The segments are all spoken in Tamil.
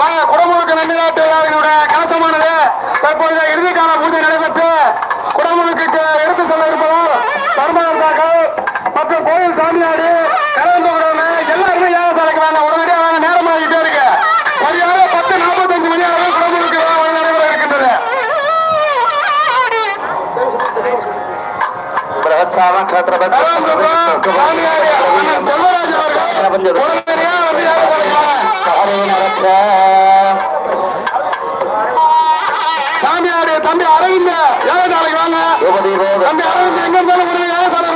வாங்க குடமுழுக்கு நம்பிநாட்டு விழாவினுடைய கலசமானது தற்போது இறுதிக்கான பூஜை நடைபெற்று குடமுழுக்கு எடுத்து செல்ல இருப்பதால் தர்மகர்த்தாக்கள் மற்றும் கோயில் சாமியாடி கலந்து விடாம எல்லாருமே சாலைக்கு வேண்டாம். உடனடியாக வேணும் நேரம் ஆகிட்டே வாங்க. சாமியாடி தம்பி அரவிந்த. யாகசாலைக்கு வாங்க? தம்பி அரவிந்த் எங்க இருந்தாலும் உடனே யாகசாலை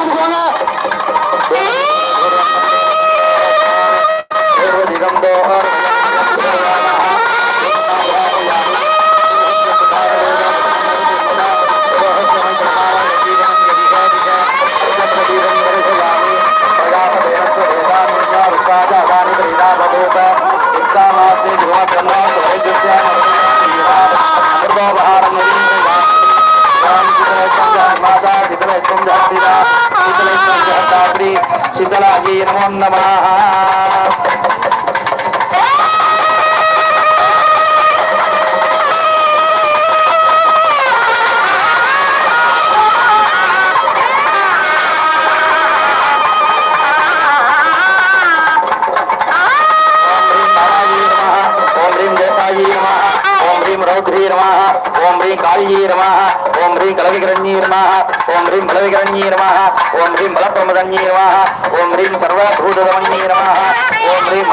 शीतलेश्वर सहस्राब्दी शीतलायै नमो नमः ரௌத்ரீரமாக ஓம் ரீம் காளியீரமாக ஓம் ரீம் கலவிகரண்யீரமாக ஓம் ரீம் பலவிகரண்யீரமாக ஓம் ரீம் பலப்பிரமதன்யீரமாக ஓம் ரீம் சர்வபூதமன்யீரமாக ஓம் ரீம்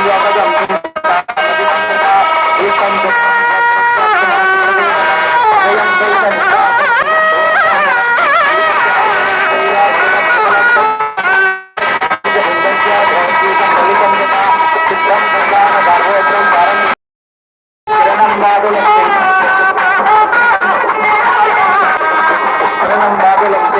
தம்பி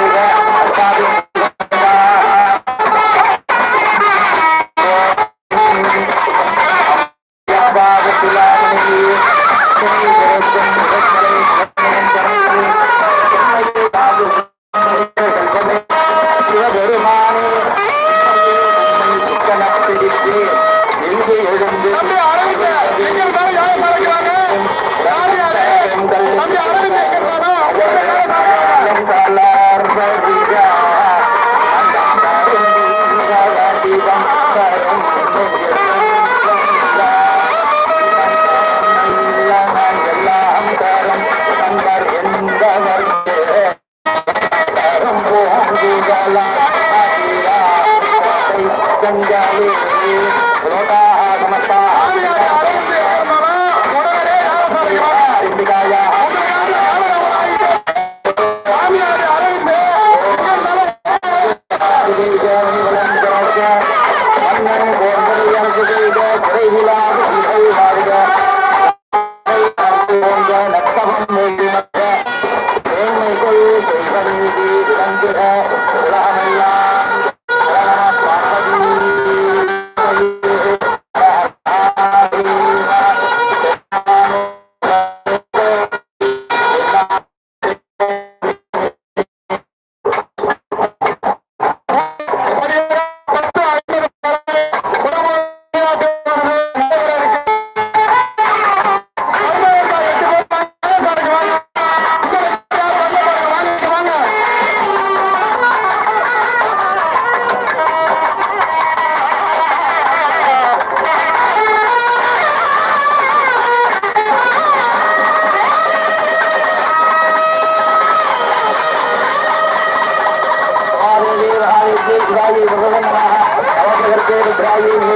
Hallelujah.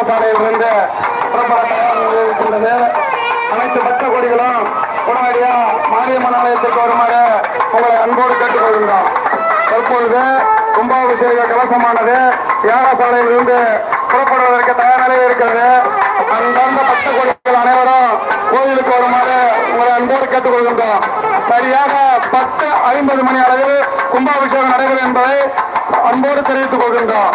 பாடசாலையிலிருந்து பிரபல தயாரிக்கிறது அனைத்து பக்த கோடிகளும் உடனடியா மாரியம்மன் ஆலயத்திற்கு வருமாறு உங்களை அன்போடு கேட்டுக்கொள்கின்றோம். தற்பொழுது கும்பாபிஷேக கலசமானது யாகசாலையிலிருந்து புறப்படுவதற்கு தயார் நிலையில் இருக்கிறது. அந்தந்த பக்த கோடிகள் அனைவரும் கோயிலுக்கு வருமாறு உங்களை அன்போடு கேட்டுக்கொள்கின்றோம். சரியாக பத்து ஐம்பது மணி அளவில் கும்பாபிஷேகம் நடைபெறும் என்பதை அன்போடு தெரிவித்துக் கொள்கின்றோம்.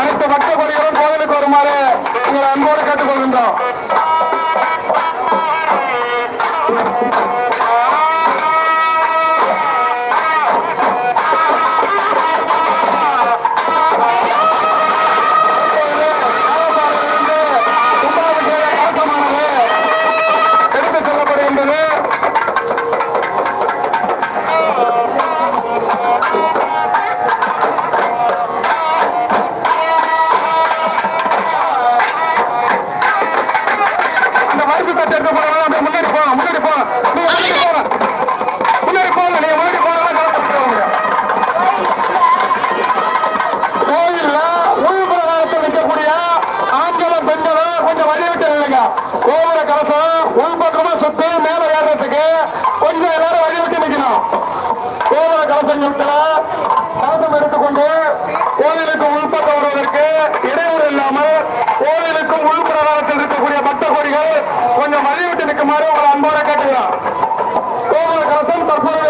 அனைத்து பக்த கொடிகளும் கோவிலுக்கு வருமாறு உங்களை அன்போடு கேட்டுக்கொள்கின்றோம். கோபுர கலசம் உள்பக்கமா சுத்தி மேல ஏறதுக்கு கொஞ்சம் எல்லாரும் வழி விட்டு நிக்கணும். கோபுர கலசங்கள்ல கலசம் எடுத்துக்கொண்டு கோவிலுக்கு உள்பக்கம் வருவதற்கு இடையூறு இல்லாமல் கோவிலுக்கு உள்பிரகாரத்தில் இருக்கக்கூடிய பக்த கோடிகள் கொஞ்சம் வழி விட்டு நிற்குமாறு உங்களை அன்போட கேட்டுக்கிறார் கோபுர கலசம் தற்போது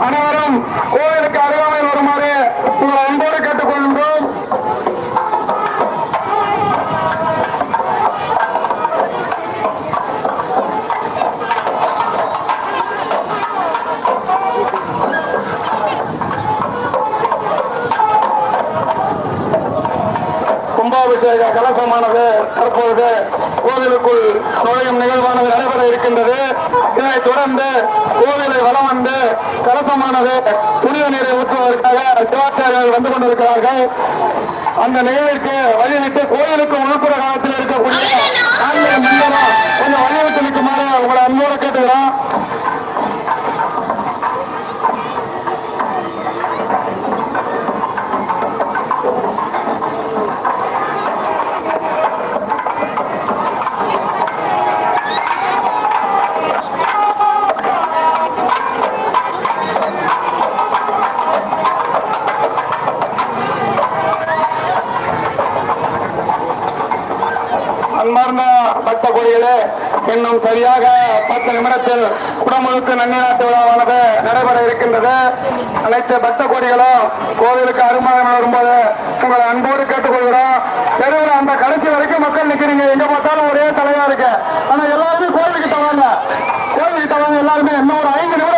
அனைவரும் கோவிலுக்கு கும்பாபிஷேக கலசமானது தற்பொழுது கோவிலுக்குள் நுழையும் நிகழ்வானது நடைபெற இருக்கின்றது. இதனைத் தொடர்ந்து கோவிலை வளம் வந்து கலசமானது புனித நீரை ஊற்றுவதற்காக சிவாச்சாரியர்கள் வந்து கொண்டிருக்கிறார்கள். அந்த நிகழ்விற்கு வழிவிட்டு கோயிலுக்கு உள்புற காலத்தில் இருக்கக்கூடிய கொஞ்சம் வழிவிட்டு நிற்குமாறு உங்களை அன்போடு கேட்டுக்கிறோம். அன்பார்ந்த பக்த கோடிகளே இன்னும் சரியாக பத்து நிமிடத்தில் குடமுழுக்கு நன்னிநாட்டு விழாவானது நடைபெற இருக்கின்றது. அனைத்து பக்த கோடிகளும் கோவிலுக்கு அருமாதம் வரும்போது உங்களை அன்போடு கேட்டுக்கொள்கிறோம். தெருவில் அந்த கடைசி வரைக்கும் மக்கள் நிக்கிறீங்க எங்க பார்த்தாலும் ஒரே தலையா இருக்கு. ஆனா எல்லாருமே கோவிலுக்கு தவாங்க கோவிலுக்கு தவாங்க எல்லாருமே இன்னும் ஒரு ஐந்து நிமிடம்